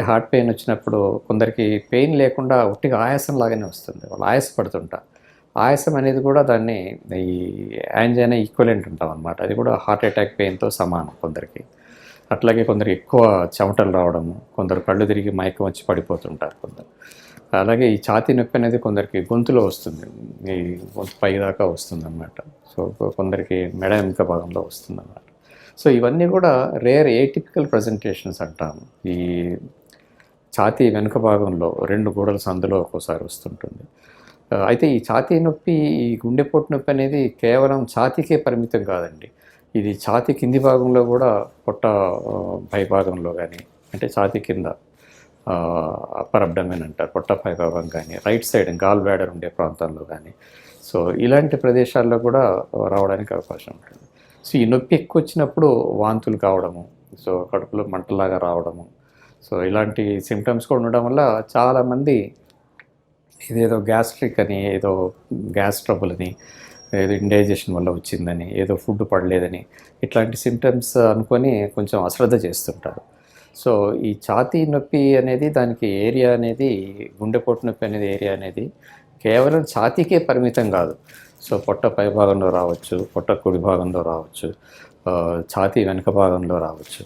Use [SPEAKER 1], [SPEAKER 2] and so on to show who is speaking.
[SPEAKER 1] Heart pain వచ్చినప్పుడు కొందరికి pain లేకుండా ఒట్టిగా ఆయాసం లాగానే వస్తుంది. వాళ్ళు ఆయాసపడుతుంటారు ఆయాసం అనేది కూడా దాన్ని ఈ యాంజైనా ఈక్వలెంట్ ఉంటాం అనమాట అది కూడా హార్ట్ అటాక్ పెయిన్తో సమానం కొందరికి. అట్లాగే కొందరికి ఎక్కువ చెమటలు రావడము కొందరు కళ్ళు తిరిగి మైకం వచ్చి పడిపోతుంటారు కొందరు. అలాగే ఈ ఛాతీ నొప్పి అనేది కొందరికి గొంతులో వస్తుంది. ఈ గొంతు పై దాకా వస్తుంది అనమాట సో కొందరికి మెడ వెనుక భాగంలో వస్తుంది అనమాట సో ఇవన్నీ కూడా రేర్ ఏటిపికల్ ప్రజెంటేషన్స్ అంటాము ఈ ఛాతీ వెనుక భాగంలో రెండు గోడల సందులో ఒక్కోసారి వస్తుంటుంది. అయితే ఈ ఛాతీ నొప్పి ఈ గుండెపోటు నొప్పి అనేది కేవలం ఛాతీకే పరిమితం కాదండి. ఇది ఛాతీ కింది భాగంలో కూడా పొట్ట పైభాగంలో పై భాగంలో కానీ అంటే ఛాతీ కింద అప్పర్ అబ్డమెన్ అంటారు పొట్ట పైభాగం కానీ రైట్ సైడ్ గాల్ బ్యాడర్ ఉండే ప్రాంతంలో కానీ సో ఇలాంటి ప్రదేశాల్లో కూడా రావడానికి అవకాశం ఉంటుంది. సో ఈ నొప్పి ఎక్కువ వచ్చినప్పుడు వాంతులు కావడము సో కడుపులో మంటలాగా రావడము సో ఇలాంటి సిమ్టమ్స్ కూడా ఉండడం వల్ల చాలామంది ఇదేదో గ్యాస్ట్రిక్ అని ఏదో గ్యాస్ ట్రబుల్ అని ఏదో ఇండైజెషన్ వల్ల వచ్చిందని ఏదో ఫుడ్ పడలేదని ఇట్లాంటి సిమ్టమ్స్ అనుకొని కొంచెం అశ్రద్ధ చేస్తుంటారు. సో ఈ ఛాతీ నొప్పి అనేది దానికి ఏరియా అనేది గుండెపోటు నొప్పి అనేది ఏరియా అనేది కేవలం ఛాతీకే పరిమితం కాదు. సో పొట్ట పై భాగంలో రావచ్చు పొట్ట కుడి భాగంలో రావచ్చు ఛాతీ వెనుక భాగంలో రావచ్చు.